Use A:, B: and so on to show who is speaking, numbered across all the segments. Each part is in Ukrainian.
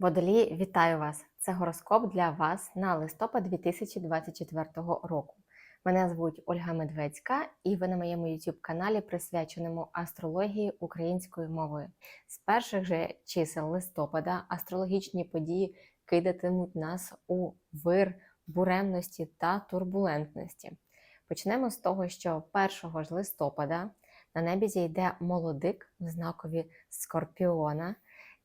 A: Водолії, вітаю вас! Це гороскоп для вас на листопад 2024 року. Мене звуть Ольга Медведська, і ви на моєму youtube каналі присвяченому астрології українською мовою. З перших же чисел листопада астрологічні події кидатимуть нас у вир буремності та турбулентності. Почнемо з того, що 1 ж листопада на небі зійде молодик в знакові Скорпіона.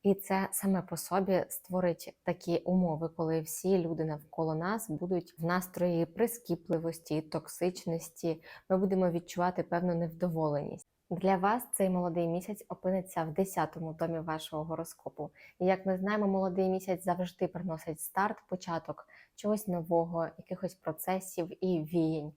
A: І це саме по собі створить такі умови, коли всі люди навколо нас будуть в настрої прискіпливості, токсичності. Ми будемо відчувати певну невдоволеність. Для вас цей молодий місяць опиниться в 10-му домі вашого гороскопу. І як ми знаємо, молодий місяць завжди приносить старт, початок чогось нового, якихось процесів і віянь.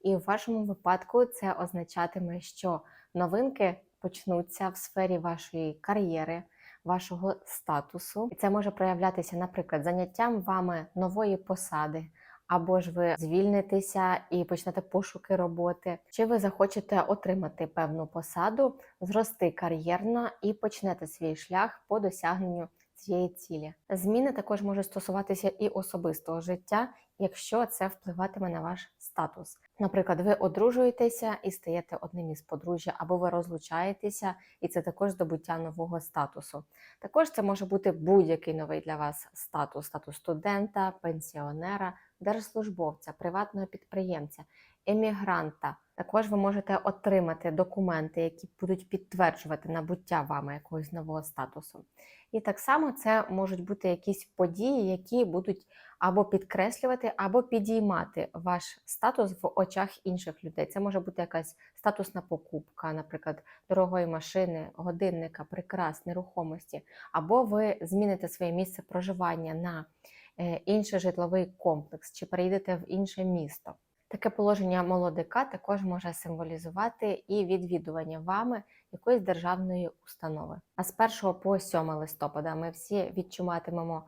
A: І в вашому випадку це означатиме, що новинки почнуться в сфері вашої кар'єри вашого статусу. І це може проявлятися, наприклад, заняттям вами нової посади, або ж ви звільнитеся і почнете пошуки роботи, чи ви захочете отримати певну посаду, зрости кар'єрно і почнете свій шлях по досягненню цієї цілі. Зміни також можуть стосуватися і особистого життя, якщо це впливатиме на ваш статус. Наприклад, ви одружуєтеся і стаєте одним із подружжя, або ви розлучаєтеся, і це також здобуття нового статусу. Також це може бути будь-який новий для вас статус: статус студента, пенсіонера, держслужбовця, приватного підприємця, емігранта. Також ви можете отримати документи, які будуть підтверджувати набуття вами якогось нового статусу. І так само це можуть бути якісь події, які будуть або підкреслювати, або підіймати ваш статус в очах інших людей. Це може бути якась статусна покупка, наприклад, дорогої машини, годинника, прикрас, нерухомості, або ви зміните своє місце проживання на е, інший житловий комплекс, чи переїдете в інше місто. Таке положення молодика також може символізувати і відвідування вами якоїсь державної установи. А з 1 по 7 листопада ми всі відчуватимемо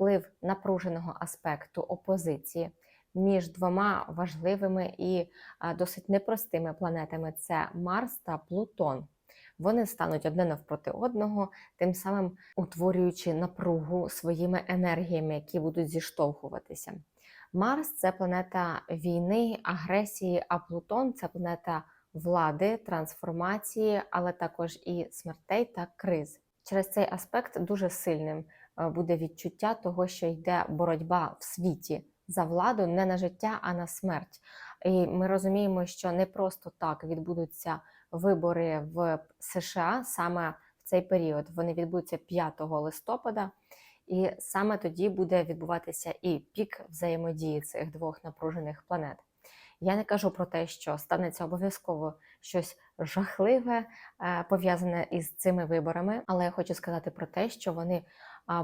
A: вплив напруженого аспекту опозиції між двома важливими і досить непростими планетами: це Марс та Плутон. Вони стануть одне навпроти одного, тим самим утворюючи напругу своїми енергіями, які будуть зіштовхуватися. Марс це планета війни, агресії, а Плутон це планета влади, трансформації, але також і смертей та криз. Через цей аспект дуже сильним буде відчуття того, що йде боротьба в світі за владу не на життя, а на смерть. І ми розуміємо, що не просто так відбудуться вибори в США саме в цей період. Вони відбудуться 5 листопада. І саме тоді буде відбуватися і пік взаємодії цих двох напружених планет. Я не кажу про те, що станеться обов'язково щось жахливе е, пов'язане із цими виборами, але я хочу сказати про те, що вони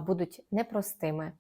A: будуть непростими.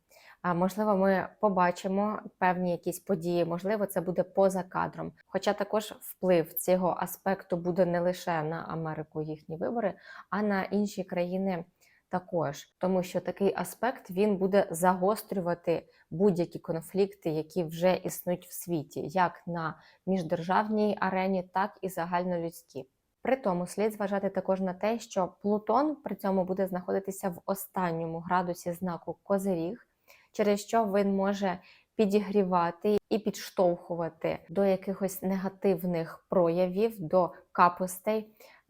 A: Можливо, ми побачимо певні якісь події, можливо, це буде поза кадром. Хоча також вплив цього аспекту буде не лише на Америку їхні вибори, а на інші країни також, тому що такий аспект він буде загострювати будь-які конфлікти, які вже існують в світі, як на міждержавній арені, так і загальнолюдські. При тому слід зважати також на те, що Плутон при цьому буде знаходитися в останньому градусі знаку Козиріг, через що він може підігрівати і підштовхувати до якихось негативних проявів, до капостей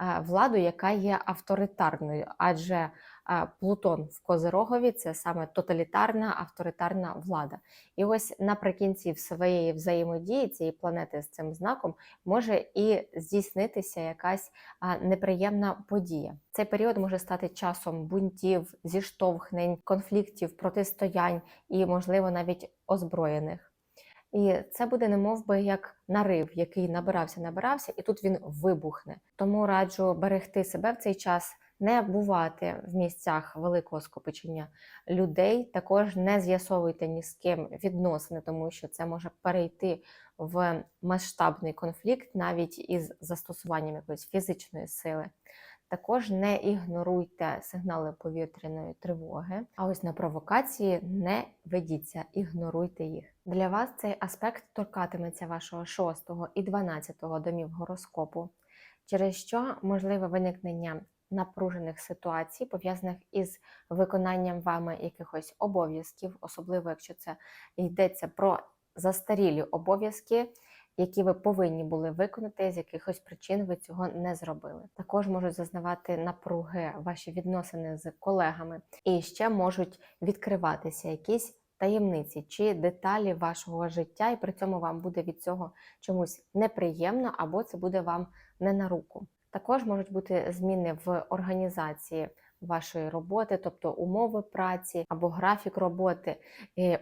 A: е, владу, яка є авторитарною, адже Плутон в Козирогові це саме тоталітарна авторитарна влада. І ось наприкінці своєї взаємодії цієї планети з цим знаком може і здійснитися якась неприємна подія. Цей період може стати часом бунтів, зіштовхнень, конфліктів, протистоянь і, можливо, навіть озброєних. І це буде немов би як нарив, який набирався, набирався, і тут він вибухне. Тому раджу берегти себе в цей час не бувати в місцях великого скопичення людей. Також не з'ясовуйте ні з ким відносини, тому що це може перейти в масштабний конфлікт навіть із застосуванням якоїсь фізичної сили. Також не ігноруйте сигнали повітряної тривоги, а ось на провокації не ведіться, ігноруйте їх. Для вас цей аспект торкатиметься вашого 6 і 12 домів гороскопу, через що можливе виникнення напружених ситуацій, пов'язаних із виконанням вами якихось обов'язків, особливо якщо це йдеться про застарілі обов'язки, які ви повинні були виконати, з якихось причин ви цього не зробили. Також можуть зазнавати напруги ваші відносини з колегами, і ще можуть відкриватися якісь таємниці чи деталі вашого життя, і при цьому вам буде від цього чомусь неприємно, або це буде вам не на руку. Також можуть бути зміни в організації вашої роботи, тобто умови праці або графік роботи,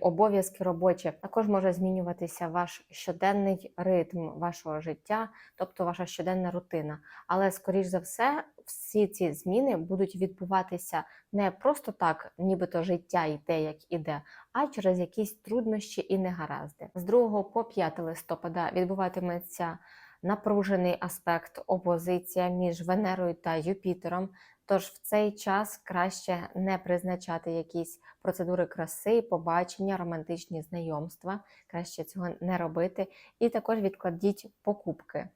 A: обов'язки робочі. Також може змінюватися ваш щоденний ритм вашого життя, тобто ваша щоденна рутина. Але, скоріш за все, всі ці зміни будуть відбуватися не просто так, нібито життя йде, як іде, а через якісь труднощі і негаразди. З 2 по 5 листопада відбуватиметься напружений аспект опозиція між Венерою та Юпітером. Тож в цей час краще не призначати якісь процедури краси, побачення, романтичні знайомства, краще цього не робити. І також відкладіть покупки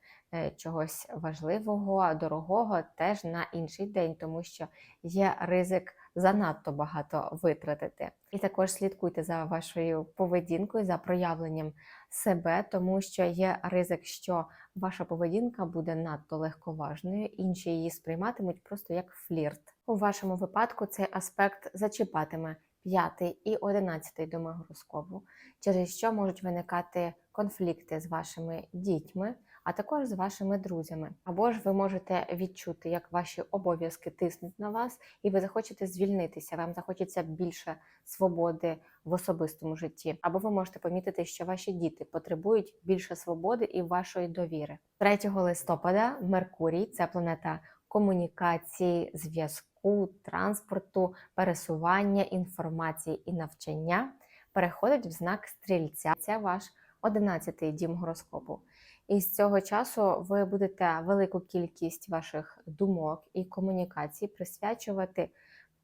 A: чогось важливого, дорогого теж на інший день, тому що є ризик занадто багато витратити. І також слідкуйте за вашою поведінкою, за проявленням себе, тому що є ризик, що ваша поведінка буде надто легковажною, інші її сприйматимуть просто як флірт. У вашому випадку цей аспект зачіпатиме п'ятий і одинадцятий доми гороскопу, через що можуть виникати конфлікти з вашими дітьми, а також з вашими друзями. Або ж ви можете відчути, як ваші обов'язки тиснуть на вас, і ви захочете звільнитися, вам захочеться більше свободи в особистому житті. Або ви можете помітити, що ваші діти потребують більше свободи і вашої довіри. 3 листопада Меркурій це планета комунікації, зв'язку, транспорту, пересування, інформації і навчання переходить в знак стрільця. Це ваш 11-й дім гороскопу. І з цього часу ви будете велику кількість ваших думок і комунікацій присвячувати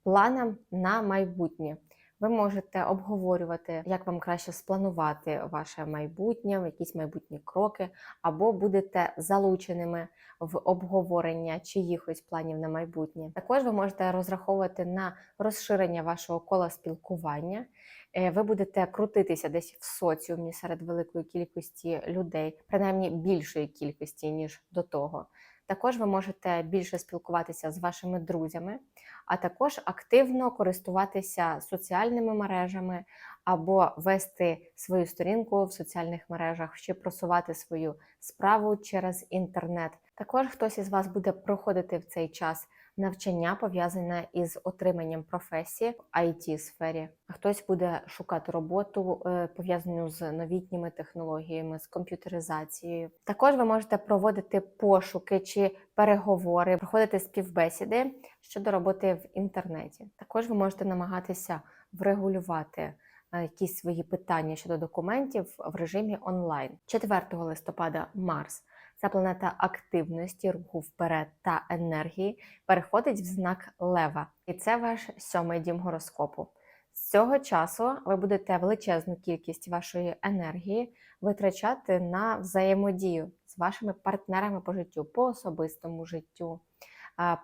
A: планам на майбутнє. Ви можете обговорювати, як вам краще спланувати ваше майбутнє, якісь майбутні кроки, або будете залученими в обговорення чиїхось планів на майбутнє. Також ви можете розраховувати на розширення вашого кола спілкування. Е, Ви будете крутитися десь в соціумі серед великої кількості людей, принаймні більшої кількості ніж до того. Також ви можете більше спілкуватися з вашими друзями, а також активно користуватися соціальними мережами або вести свою сторінку в соціальних мережах, чи просувати свою справу через інтернет. Також хтось із вас буде проходити в цей час навчання пов'язане із отриманням професії в it сфері. Хтось буде шукати роботу е, пов'язану з новітніми технологіями, з комп'ютеризацією. Також ви можете проводити пошуки чи переговори, проходити співбесіди щодо роботи в інтернеті. Також ви можете намагатися врегулювати е, якісь свої питання щодо документів в режимі онлайн. 4 листопада Марс. Ця планета активності, руху вперед та енергії переходить в знак Лева, і це ваш сьомий дім гороскопу. З цього часу ви будете величезну кількість вашої енергії витрачати на взаємодію з вашими партнерами по життю, по особистому життю,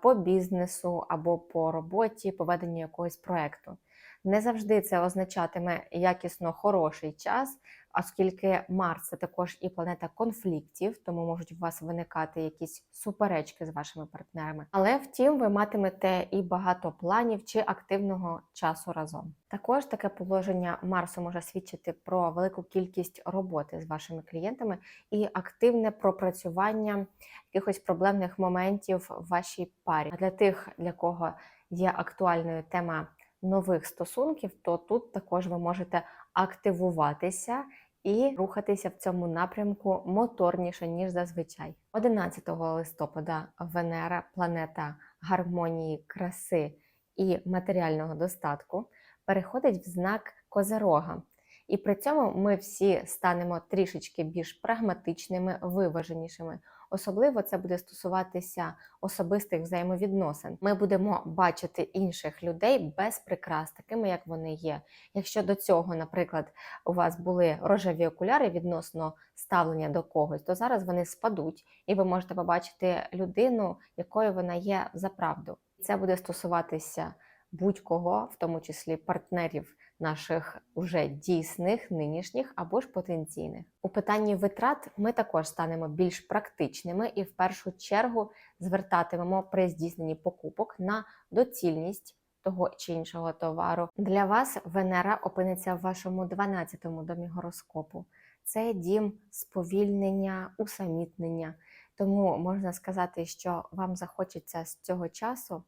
A: по бізнесу або по роботі, по веденню якогось проекту. Не завжди це означатиме якісно хороший час, оскільки Марс це також і планета конфліктів, тому можуть у вас виникати якісь суперечки з вашими партнерами. Але втім, ви матимете і багато планів чи активного часу разом. Також таке положення Марсу може свідчити про велику кількість роботи з вашими клієнтами і активне пропрацювання якихось проблемних моментів в вашій парі. А для тих, для кого є актуальною тема нових стосунків, то тут також ви можете активуватися і рухатися в цьому напрямку моторніше, ніж зазвичай. 11 листопада Венера, планета гармонії, краси і матеріального достатку, переходить в знак Козерога. І при цьому ми всі станемо трішечки більш прагматичними, виваженішими. Особливо це буде стосуватися особистих взаємовідносин. Ми будемо бачити інших людей без прикрас, такими як вони є. Якщо до цього, наприклад, у вас були рожеві окуляри відносно ставлення до когось, то зараз вони спадуть, і ви можете побачити людину, якою вона є за правду. Це буде стосуватися будь-кого, в тому числі партнерів наших уже дійсних, нинішніх або ж потенційних. У питанні витрат ми також станемо більш практичними і в першу чергу звертатимемо при здійсненні покупок на доцільність. Того чи іншого товару для вас Венера опиниться в вашому 12-му домі гороскопу. Це дім сповільнення, усамітнення. Тому можна сказати, що вам захочеться з цього часу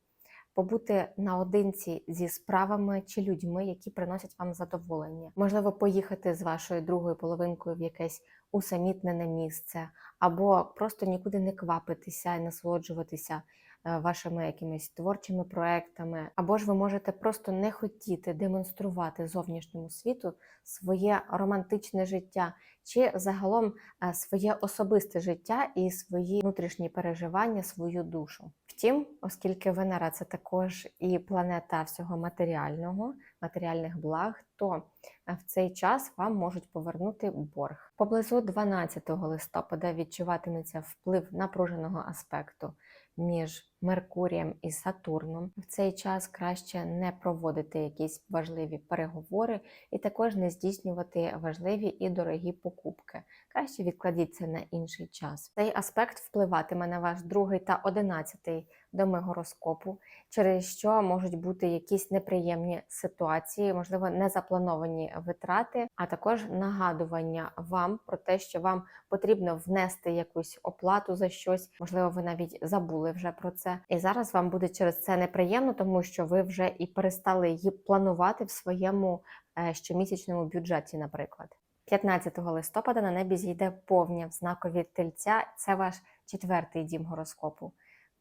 A: побути наодинці зі справами чи людьми, які приносять вам задоволення. Можливо, поїхати з вашою другою половинкою в якесь усамітнене місце, або просто нікуди не квапитися і насолоджуватися вашими якимись творчими проектами, або ж ви можете просто не хотіти демонструвати зовнішньому світу своє романтичне життя, чи загалом е, своє особисте життя і свої внутрішні переживання, свою душу. Втім, оскільки Венера це також і планета всього матеріального, матеріальних благ, то е, в цей час вам можуть повернути борг. Поблизу 12 листопада відчуватиметься вплив напруженого аспекту між Меркурієм і Сатурном. В цей час краще не проводити якісь важливі переговори і також не здійснювати важливі і дорогі покупки. Краще відкладіть це на інший час. Цей аспект впливатиме на ваш другий та одинадцятий доми гороскопу, через що можуть бути якісь неприємні ситуації, можливо, незаплановані витрати, а також нагадування вам про те, що вам потрібно внести якусь оплату за щось. Можливо, ви навіть забули вже про це. І зараз вам буде через це неприємно, тому що ви вже і перестали її планувати в своєму е, щомісячному бюджеті, наприклад. 15 листопада на небі зійде повня в знакові тельця. Це ваш четвертий дім гороскопу.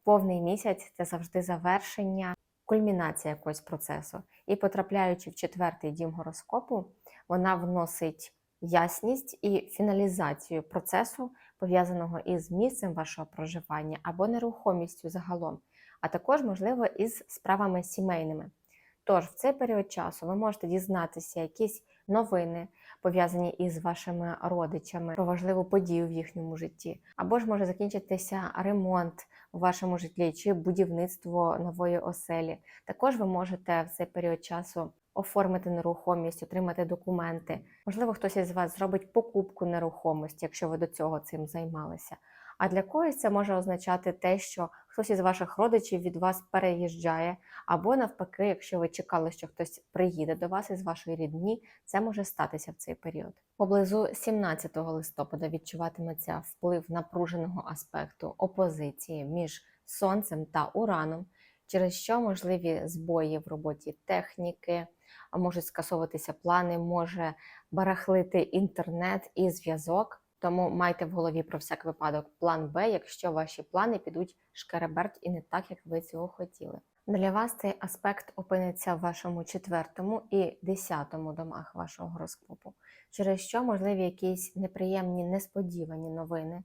A: Повний місяць це завжди завершення, кульмінація якогось процесу. І потрапляючи в четвертий дім гороскопу, вона вносить ясність і фіналізацію процесу, пов'язаного із місцем вашого проживання або нерухомістю загалом, а також, можливо, із справами сімейними. Тож в цей період часу ви можете дізнатися якісь новини, пов'язані із вашими родичами, про важливу подію в їхньому житті, або ж може закінчитися ремонт у вашому житлі чи будівництво нової оселі. Також ви можете в цей період часу оформити нерухомість, отримати документи. Можливо, хтось із вас зробить покупку нерухомості, якщо ви до цього цим займалися. А для когось це може означати те, що хтось із ваших родичів від вас переїжджає, або навпаки, якщо ви чекали, що хтось приїде до вас із вашої рідні, це може статися в цей період. Поблизу 17 листопада відчуватиметься вплив напруженого аспекту опозиції між сонцем та ураном, через що можливі збої в роботі техніки, можуть скасовуватися плани, може барахлити інтернет і зв'язок. Тому майте в голові про всяк випадок план Б, якщо ваші плани підуть шкереберть і не так, як ви цього хотіли. Для вас цей аспект опиниться в вашому четвертому і десятому домах вашого гороскопу, через що можливі якісь неприємні несподівані новини,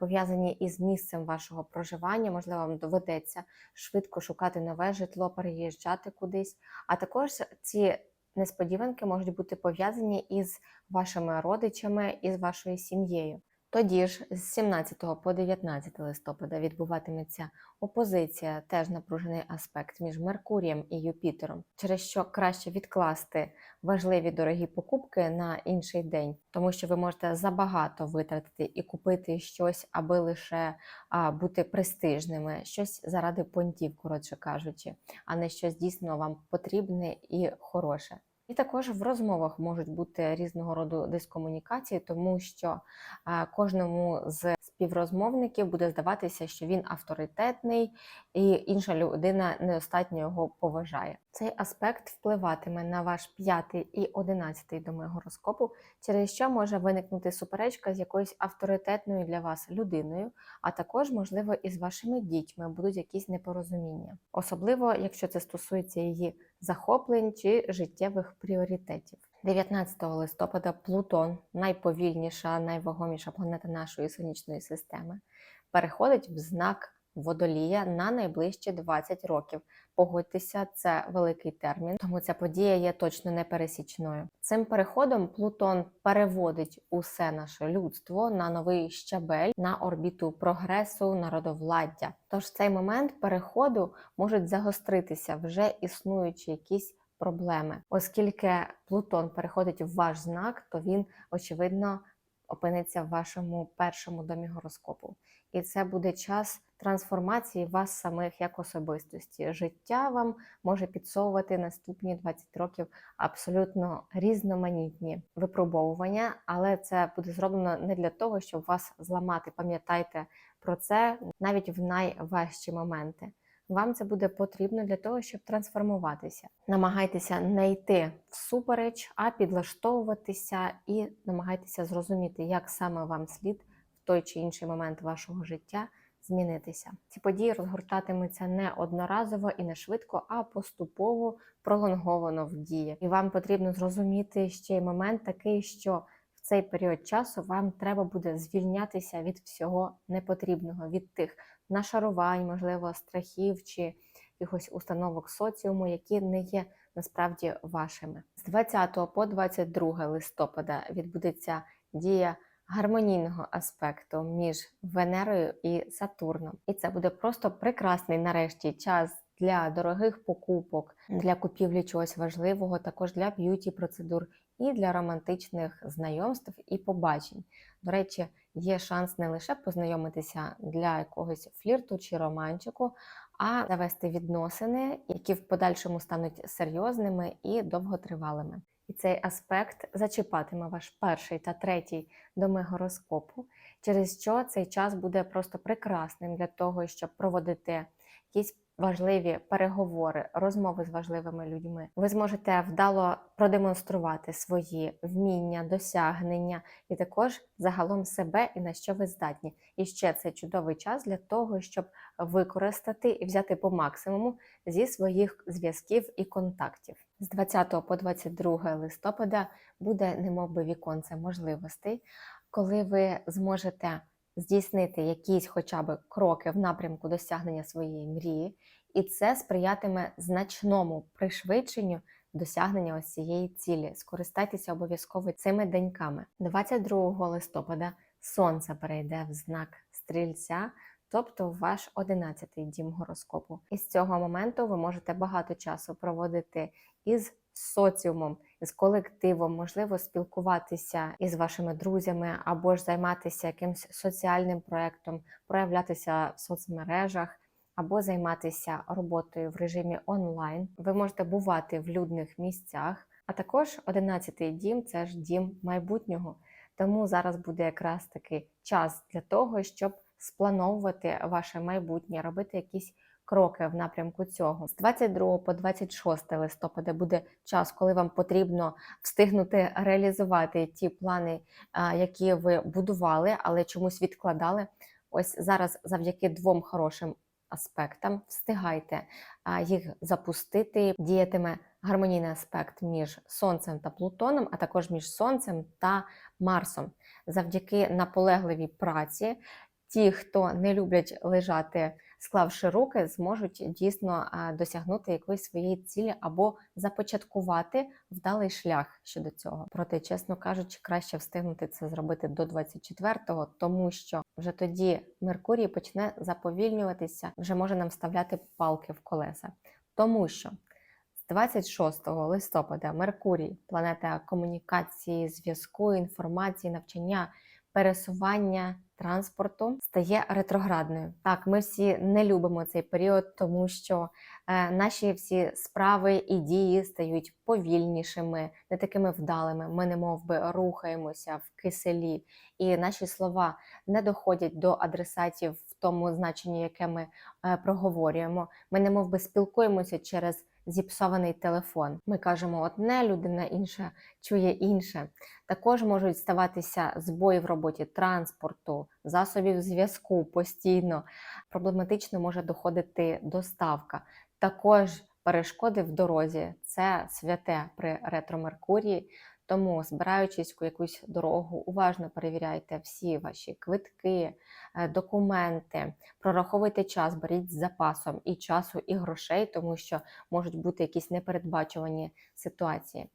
A: пов'язані із місцем вашого проживання. Можливо, вам доведеться швидко шукати нове житло, переїжджати кудись. А також ці несподіванки можуть бути пов'язані із вашими родичами і з вашою сім'єю. Тоді ж з 17 по 19 листопада відбуватиметься опозиція, теж напружений аспект між Меркурієм і Юпітером, через що краще відкласти важливі дорогі покупки на інший день, тому що ви можете забагато витратити і купити щось, аби лише а, бути престижними, щось заради понтів, коротше кажучи, а не щось дійсно вам потрібне і хороше. І також в розмовах можуть бути різного роду дискомунікації, тому що е, кожному з співрозмовників буде здаватися, що він авторитетний, і інша людина недостатньо його поважає. Цей аспект впливатиме на ваш п'ятий і одинадцятий доми гороскопу, через що може виникнути суперечка з якоюсь авторитетною для вас людиною, а також, можливо, із вашими дітьми будуть якісь непорозуміння, особливо якщо це стосується її захоплень чи життєвих пріоритетів. 19 листопада Плутон, найповільніша, найвагоміша планета нашої сонячної системи, переходить в знак водолія на найближчі 20 років. Погодьтеся, це великий термін, тому ця подія є точно непересічною. Цим переходом Плутон переводить усе наше людство на новий щабель, на орбіту прогресу, народовладдя. Тож цей момент переходу можуть загостритися вже існуючі якісь проблеми, оскільки Плутон переходить в ваш знак, то він очевидно опиниться в вашому першому домі гороскопу. І це буде час трансформації вас самих як особистості. Життя вам може підсовувати наступні 20 років абсолютно різноманітні випробовування, але це буде зроблено не для того, щоб вас зламати. Пам'ятайте про це навіть в найважчі моменти. Вам це буде потрібно для того, щоб трансформуватися. Намагайтеся не йти всупереч, а підлаштовуватися і намагайтеся зрозуміти, як саме вам слід в той чи інший момент вашого життя змінитися. Ці події розгортатимуться не одноразово і не швидко, а поступово пролонговано в дії. І вам потрібно зрозуміти ще й момент такий, що цей період часу вам треба буде звільнятися від всього непотрібного, від тих нашарувань, можливо, страхів чи якихось установок соціуму, які не є насправді вашими. З 20 по 22 листопада відбудеться дія гармонійного аспекту між Венерою і Сатурном. І це буде просто прекрасний нарешті час для дорогих покупок, для купівлі чогось важливого, також для б'юті процедур і для романтичних знайомств і побачень. До речі, є шанс не лише познайомитися для якогось флірту чи романчику, а завести відносини, які в подальшому стануть серйозними і довготривалими. І цей аспект зачіпатиме ваш перший та третій доми гороскопу, через що цей час буде просто прекрасним для того, щоб проводити якісь важливі переговори, розмови з важливими людьми. Ви зможете вдало продемонструвати свої вміння, досягнення і також загалом себе і на що ви здатні. І ще це чудовий час для того, щоб використати і взяти по максимуму зі своїх зв'язків і контактів. З 20 по 22 листопада буде немовби віконце можливостей, коли ви зможете здійснити якісь хоча б кроки в напрямку досягнення своєї мрії, і це сприятиме значному пришвидшенню досягнення ось цієї цілі. Скористайтеся обов'язково цими деньками. 22 листопада сонце перейде в знак стрільця. Тобто ваш 11-й дім гороскопу. І з цього моменту ви можете багато часу проводити із соціумом, із колективом, можливо, спілкуватися із вашими друзями, або ж займатися якимсь соціальним проєктом, проявлятися в соцмережах, або займатися роботою в режимі онлайн. Ви можете бувати в людних місцях. А також 11-й дім це ж дім майбутнього. Тому зараз буде якраз такий час для того, щоб сплановувати ваше майбутнє, робити якісь кроки в напрямку цього. З 22 по 26 листопада буде час, коли вам потрібно встигнути реалізувати ті плани, які ви будували, але чомусь відкладали. Ось зараз, завдяки двом хорошим аспектам, встигайте їх запустити, діятиме гармонійний аспект між Сонцем та Плутоном, а також між Сонцем та Марсом. Завдяки наполегливій праці ті, хто не люблять лежати, склавши руки, зможуть дійсно досягнути якоїсь своєї цілі або започаткувати вдалий шлях щодо цього. Проте, чесно кажучи, краще встигнути це зробити до 24-го, тому що вже тоді Меркурій почне заповільнюватися, вже може нам вставляти палки в колеса, тому що. З 26 листопада Меркурій, планета комунікації, зв'язку, інформації, навчання, пересування транспорту стає ретроградною. Так, ми всі не любимо цей період, тому що е, наші всі справи і дії стають повільнішими, не такими вдалими. Ми не мов би рухаємося в киселі, і наші слова не доходять до адресатів в тому значенні, яке ми е, проговорюємо. Ми не мов би спілкуємося через зіпсований телефон. Ми кажемо одне, людина інша чує інше. Також можуть ставатися збої в роботі транспорту, засобів зв'язку постійно. Проблематично може доходити доставка. Також перешкоди в дорозі. Це святе при ретро-Меркурії. Тому, збираючись у якусь дорогу, уважно перевіряйте всі ваші квитки, е, документи, прораховуйте час, беріть з запасом і часу, і грошей, тому що можуть бути якісь непередбачувані ситуації.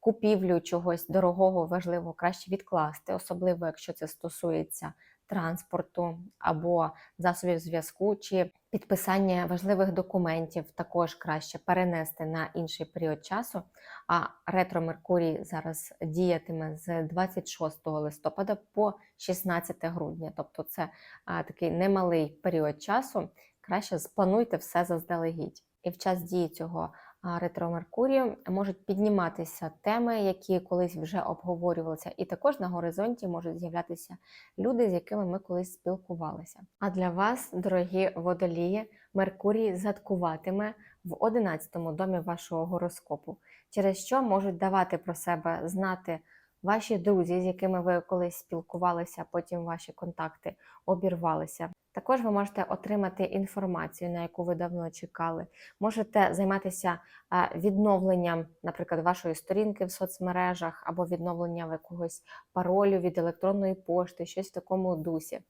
A: Купівлю чогось дорогого важливо краще відкласти, особливо якщо це стосується транспорту або засобів зв'язку чи підписання важливих документів також краще перенести на інший період часу. А ретро Меркурій зараз діятиме з 26 листопада по 16 грудня, тобто це а, такий немалий період часу. Краще сплануйте все заздалегідь. І в час дії цього ретро Меркурію можуть підніматися теми, які колись вже обговорювалися, і також на горизонті можуть з'являтися люди, з якими ми колись спілкувалися. А для вас, дорогі водолії, Меркурій задкуватиме в 11 домі вашого гороскопу, через що можуть давати про себе знати ваші друзі, з якими ви колись спілкувалися, потім ваші контакти обірвалися. Також ви можете отримати інформацію, на яку ви давно чекали. Можете займатися відновленням, наприклад, вашої сторінки в соцмережах або відновленням якогось паролю від електронної пошти, щось в такому дусі.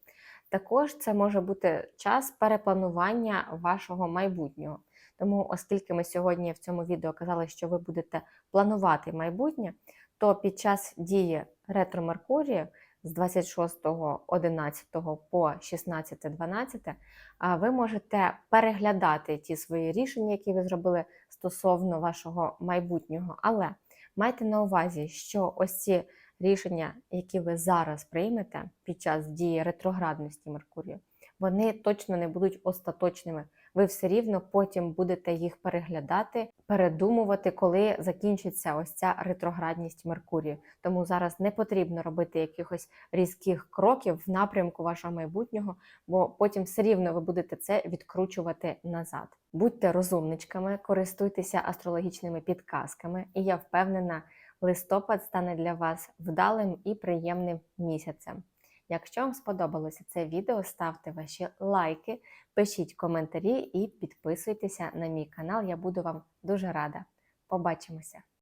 A: Також це може бути час перепланування вашого майбутнього. Тому, оскільки ми сьогодні в цьому відео казали, що ви будете планувати майбутнє, то під час дії ретро Меркурію з 26.11 по 16.12 а, ви можете переглядати ті свої рішення, які ви зробили стосовно вашого майбутнього. Але майте на увазі, що ось ці рішення, які ви зараз приймете під час дії ретроградності Меркурію, вони точно не будуть остаточними. Ви все рівно потім будете їх переглядати, передумувати, коли закінчиться ось ця ретроградність Меркурію. Тому зараз не потрібно робити якихось різких кроків в напрямку вашого майбутнього, бо потім все рівно ви будете це відкручувати назад. Будьте розумничками, користуйтеся астрологічними підказками, і я впевнена, листопад стане для вас вдалим і приємним місяцем. Якщо вам сподобалося це відео, ставте ваші лайки, пишіть коментарі і підписуйтеся на мій канал. Я буду вам дуже рада. Побачимося!